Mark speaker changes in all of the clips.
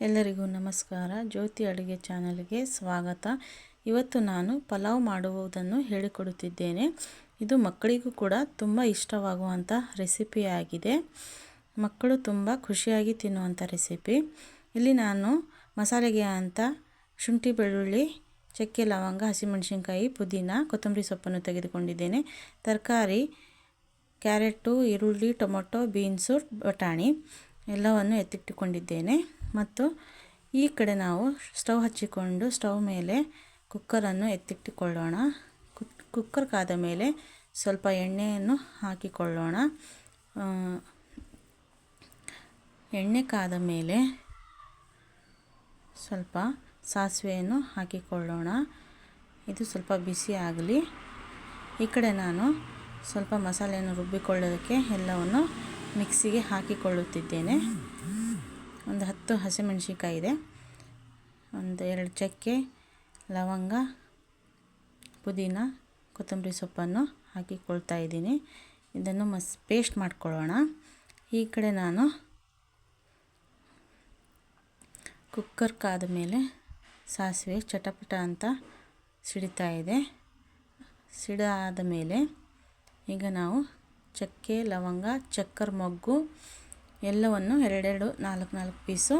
Speaker 1: ಎಲ್ಲರಿಗೂ ನಮಸ್ಕಾರ. ಜ್ಯೋತಿ ಅಡುಗೆ ಚಾನಲ್ಗೆ ಸ್ವಾಗತ. ಇವತ್ತು ನಾನು ಪಲಾವ್ ಮಾಡುವುದನ್ನು ಹೇಳಿಕೊಡುತ್ತಿದ್ದೇನೆ. ಇದು ಮಕ್ಕಳಿಗೂ ಕೂಡ ತುಂಬ ಇಷ್ಟವಾಗುವಂಥ ರೆಸಿಪಿಯಾಗಿದೆ. ಮಕ್ಕಳು ತುಂಬ ಖುಷಿಯಾಗಿ ತಿನ್ನುವಂಥ ರೆಸಿಪಿ. ಇಲ್ಲಿ ನಾನು ಮಸಾಲೆಗೆ ಅಂತ ಶುಂಠಿ, ಬೆಳ್ಳುಳ್ಳಿ, ಚಕ್ಕೆ, ಲವಂಗ, ಹಸಿಮೆಣಸಿನ್ಕಾಯಿ, ಪುದೀನ, ಕೊತ್ತಂಬರಿ ಸೊಪ್ಪನ್ನು ತೆಗೆದುಕೊಂಡಿದ್ದೇನೆ. ತರಕಾರಿ, ಕ್ಯಾರೆಟು, ಈರುಳ್ಳಿ, ಟೊಮೊಟೊ, ಬೀನ್ಸು, ಬಟಾಣಿ ಎಲ್ಲವನ್ನು ಎತ್ತಿಟ್ಟುಕೊಂಡಿದ್ದೇನೆ. ಮತ್ತು ಈ ಕಡೆ ನಾವು ಸ್ಟವ್ ಹಚ್ಚಿಕೊಂಡು ಸ್ಟವ್ ಮೇಲೆ ಕುಕ್ಕರನ್ನು ಎತ್ತಿಟ್ಟುಕೊಳ್ಳೋಣ. ಕುಕ್ಕರ್ ಕಾದ ಮೇಲೆ ಸ್ವಲ್ಪ ಎಣ್ಣೆಯನ್ನು ಹಾಕಿಕೊಳ್ಳೋಣ. ಎಣ್ಣೆ ಕಾದ ಮೇಲೆ ಸ್ವಲ್ಪ ಸಾಸಿವೆಯನ್ನು ಹಾಕಿಕೊಳ್ಳೋಣ. ಇದು ಸ್ವಲ್ಪ ಬಿಸಿ ಆಗಲಿ. ಈ ಕಡೆ ನಾನು ಸ್ವಲ್ಪ ಮಸಾಲೆಯನ್ನು ರುಬ್ಬಿಕೊಳ್ಳೋದಕ್ಕೆ ಎಲ್ಲವನ್ನು ಮಿಕ್ಸಿಗೆ ಹಾಕಿಕೊಳ್ಳುತ್ತಿದ್ದೇನೆ. ಒಂದು ಹತ್ತು ಹಸಿಮೆಣಸಿನ್ಕಾಯಿ ಇದೆ. ಒಂದು ಎರಡು ಚಕ್ಕೆ, ಲವಂಗ, ಪುದೀನ, ಕೊತ್ತಂಬರಿ ಸೊಪ್ಪನ್ನು ಹಾಕಿಕೊಳ್ತಾ ಇದ್ದೀನಿ. ಇದನ್ನು ಮಸ್, ಪೇಸ್ಟ್ ಮಾಡ್ಕೊಳ್ಳೋಣ. ಈ ಕಡೆ ನಾನು ಕುಕ್ಕರ್ ಕಾದ ಮೇಲೆ ಸಾಸಿವೆ ಚಟಪಟ ಅಂತ ಸಿಡಿತಾ ಇದೆ. ಸಿಡಾದ ಮೇಲೆ ಈಗ ನಾವು ಚಕ್ಕೆ, ಲವಂಗ, ಚಕ್ಕರ್ ಮೊಗ್ಗು ಎಲ್ಲವನ್ನು ಎರಡೆರಡು ನಾಲ್ಕು ನಾಲ್ಕು ಪೀಸು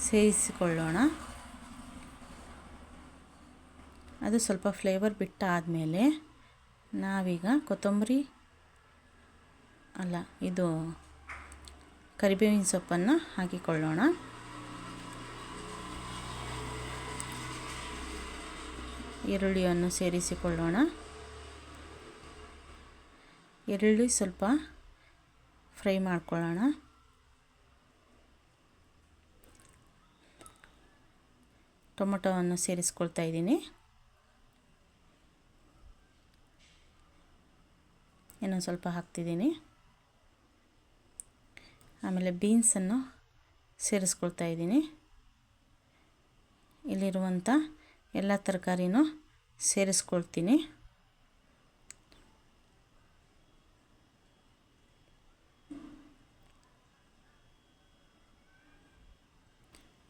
Speaker 1: ಸೇರಿಸಿಕೊಳ್ಳೋಣ. ಅದು ಸ್ವಲ್ಪ ಫ್ಲೇವರ್ ಬಿಟ್ಟಾದಮೇಲೆ ನಾವೀಗ ಕೊತ್ತಂಬರಿ, ಅಲ್ಲ, ಇದು ಕರಿಬೇವಿನ ಸೊಪ್ಪನ್ನು ಹಾಕಿಕೊಳ್ಳೋಣ. ಈರುಳ್ಳಿಯನ್ನು ಸೇರಿಸಿಕೊಳ್ಳೋಣ. ಈರುಳ್ಳಿ ಸ್ವಲ್ಪ ಫ್ರೈ ಮಾಡ್ಕೊಳ್ಳೋಣ. ಟೊಮೊಟೊವನ್ನು ಸೇರಿಸ್ಕೊಳ್ತಾ ಇದ್ದೀನಿ. ಇನ್ನೊಂದು ಸ್ವಲ್ಪ ಹಾಕ್ತಿದ್ದೀನಿ. ಆಮೇಲೆ ಬೀನ್ಸನ್ನು ಸೇರಿಸ್ಕೊಳ್ತಾ ಇದ್ದೀನಿ. ಇಲ್ಲಿರುವಂಥ ಎಲ್ಲ ತರಕಾರಿನೂ ಸೇರಿಸ್ಕೊಳ್ತೀನಿ.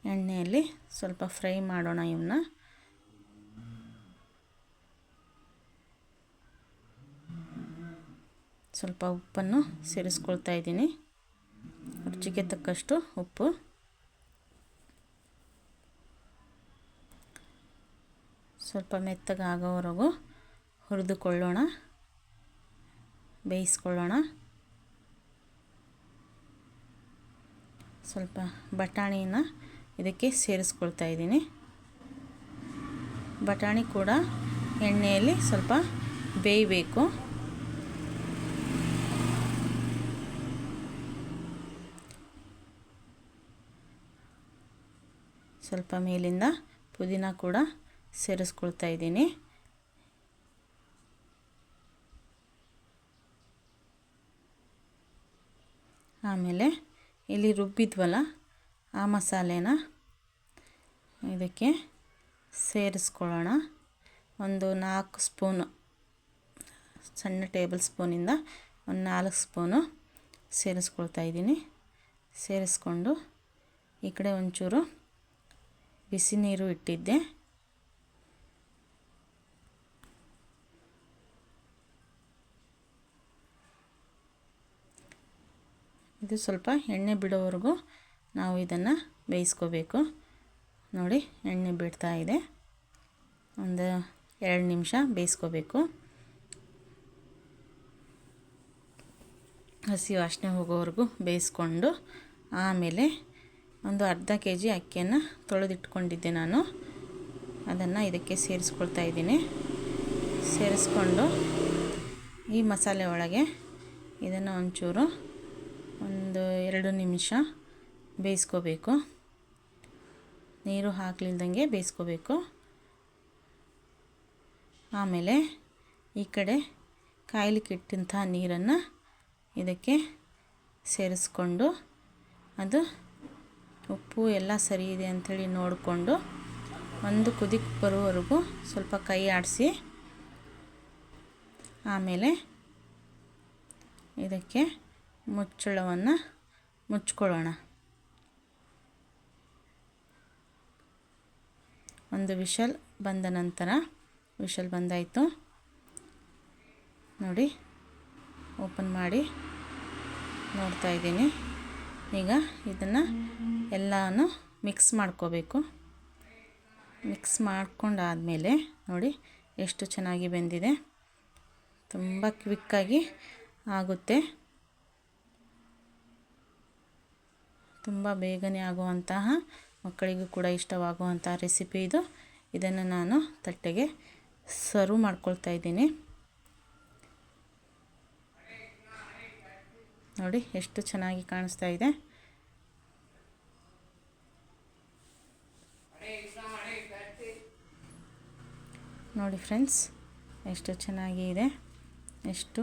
Speaker 1: ಎಣ್ಣೆಯಲ್ಲಿ ಸ್ವಲ್ಪ ಫ್ರೈ ಮಾಡೋಣ ಇವನ್ನ ಸ್ವಲ್ಪ ಉಪ್ಪನ್ನು ಸೇರಿಸ್ಕೊಳ್ತಾ ಇದ್ದೀನಿ. ರುಚಿಗೆ ತಕ್ಕಷ್ಟು ಉಪ್ಪು. ಸ್ವಲ್ಪ ಮೆತ್ತಗಾಗೋವರೆಗೂ ಹುರಿದುಕೊಳ್ಳೋಣ. ಬೇಯಿಸ್ಕೊಳ್ಳೋಣ. ಸ್ವಲ್ಪ ಬಟಾಣಿನ ಇದಕ್ಕೆ ಸೇರಿಸ್ಕೊಳ್ತಾ ಇದ್ದೀನಿ. ಬಟಾಣಿ ಕೂಡ ಎಣ್ಣೆಯಲ್ಲಿ ಸ್ವಲ್ಪ ಬೇಯಬೇಕು. ಸ್ವಲ್ಪ ಮೇಲಿಂದ ಪುದೀನ ಕೂಡ ಸೇರಿಸ್ಕೊಳ್ತಾ ಇದ್ದೀನಿ. ಆಮೇಲೆ ಇಲ್ಲಿ ರುಬ್ಬಿದ್ವಲ್ಲ ಆ ಮಸಾಲೆನ ಇದಕ್ಕೆ ಸೇರಿಸ್ಕೊಳ್ಳೋಣ. ಒಂದು ನಾಲ್ಕು ಸ್ಪೂನು, ಸಣ್ಣ ಟೇಬಲ್ ಸ್ಪೂನಿಂದ ಒಂದು ನಾಲ್ಕು ಸ್ಪೂನು ಸೇರಿಸ್ಕೊಳ್ತಾ ಇದ್ದೀನಿ. ಸೇರಿಸ್ಕೊಂಡು ಈ ಕಡೆ ಒಂಚೂರು ಬಿಸಿ ನೀರು ಇಟ್ಟಿದ್ದೆ. ಇದು ಸ್ವಲ್ಪ ಎಣ್ಣೆ ಬಿಡೋವರೆಗೂ ನಾವು ಇದನ್ನು ಬೇಯಿಸ್ಕೋಬೇಕು. ನೋಡಿ, ಎಣ್ಣೆ ಬಿಡ್ತಾ ಇದೆ. ಒಂದು ಎರಡು ನಿಮಿಷ ಬೇಯಿಸ್ಕೋಬೇಕು. ಹಸಿ ವಾಸನೆ ಹೋಗೋವರೆಗೂ ಬೇಯಿಸ್ಕೊಂಡು ಆಮೇಲೆ ಒಂದು ಅರ್ಧ ಕೆ ಜಿ ಅಕ್ಕಿಯನ್ನು ತೊಳೆದಿಟ್ಕೊಂಡಿದ್ದೆ ನಾನು. ಅದನ್ನು ಇದಕ್ಕೆ ಸೇರಿಸ್ಕೊಳ್ತಾ ಇದ್ದೀನಿ. ಸೇರಿಸ್ಕೊಂಡು ಈ ಮಸಾಲೆ ಒಳಗೆ ಇದನ್ನು ಒಂಚೂರು ಒಂದು ಎರಡು ನಿಮಿಷ ಬೇಯಿಸ್ಕೋಬೇಕು. ನೀರು ಹಾಕ್ಲಿಲ್ದಂಗೆ ಬೇಯಿಸ್ಕೋಬೇಕು. ಆಮೇಲೆ ಈ ಕಡೆ ಕಾಯ್ಲಿಕ್ಕೆ ಇಟ್ಟಂಥ ನೀರನ್ನು ಇದಕ್ಕೆ ಸೇರಿಸ್ಕೊಂಡು ಅದು ಉಪ್ಪು ಎಲ್ಲ ಸರಿ ಇದೆ ಅಂಥೇಳಿ ನೋಡಿಕೊಂಡು ಒಂದು ಕುದಿ ಬರುವವರೆಗೂ ಸ್ವಲ್ಪ ಕೈ ಆಡಿಸಿ ಆಮೇಲೆ ಇದಕ್ಕೆ ಮುಚ್ಚಳವನ್ನು ಮುಚ್ಕೊಳ್ಳೋಣ. ಒಂದು ವಿಷಲ್ ಬಂದ ನಂತರ ವಿಷಲ್ ಬಂದಾಯಿತು. ನೋಡಿ, ಓಪನ್ ಮಾಡಿ ನೋಡ್ತಾ ಇದ್ದೀನಿ. ಈಗ ಇದನ್ನು ಎಲ್ಲಾನು ಮಿಕ್ಸ್ ಮಾಡ್ಕೋಬೇಕು. ಮಿಕ್ಸ್ ಮಾಡ್ಕೊಂಡಾದಮೇಲೆ, ನೋಡಿ, ಎಷ್ಟು ಚೆನ್ನಾಗಿ ಬೆಂದಿದೆ. ತುಂಬ ಕ್ವಿಕ್ಕಾಗಿ ಆಗುತ್ತೆ. ತುಂಬ ಬೇಗನೆ ಆಗುವಂತಹ ಮಕ್ಕಳಿಗೂ ಕೂಡ ಇಷ್ಟವಾಗುವಂಥ ರೆಸಿಪಿ ಇದು. ಇದನ್ನು ನಾನು ತಟ್ಟೆಗೆ ಸರ್ವ್ ಮಾಡ್ಕೊಳ್ತಾ ಇದ್ದೀನಿ. ನೋಡಿ, ಎಷ್ಟು ಚೆನ್ನಾಗಿ ಕಾಣಿಸ್ತಾ ಇದೆ. ನೋಡಿ ಫ್ರೆಂಡ್ಸ್, ಎಷ್ಟು ಚೆನ್ನಾಗಿ ಇದೆ. ಎಷ್ಟು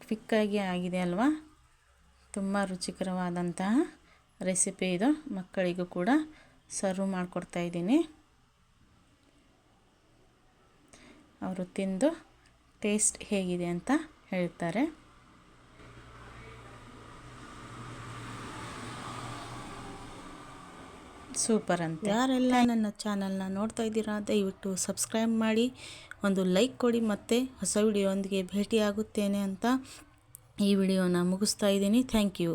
Speaker 1: ಕ್ವಿಕ್ಕಾಗಿ ಆಗಿದೆ ಅಲ್ವಾ? ತುಂಬ ರುಚಿಕರವಾದಂತಹ ರೆಸಿಪಿ ಇದು. ಮಕ್ಕಳಿಗೂ ಕೂಡ ಸರ್ವ್ ಮಾಡಿಕೊಡ್ತಾ ಇದ್ದೀನಿ. ಅವರು ತಿಂದು ಟೇಸ್ಟ್ ಹೇಗಿದೆ ಅಂತ ಹೇಳ್ತಾರೆ. ಸೂಪರ್ ಅಂತ. ಯಾರೆಲ್ಲ ನನ್ನ ಚಾನಲ್ನ ನೋಡ್ತಾ ಇದ್ದೀರಾ, ದಯವಿಟ್ಟು ಸಬ್ಸ್ಕ್ರೈಬ್ ಮಾಡಿ. ಒಂದು ಲೈಕ್ ಕೊಡಿ ಮತ್ತು ಹೊಸ ವಿಡಿಯೋ ಒಂದಿಗೆ ಭೇಟಿಯಾಗುತ್ತೇನೆ ಅಂತ ಈ ವಿಡಿಯೋನ ಮುಗಿಸ್ತಾ ಇದ್ದೀನಿ. Thank you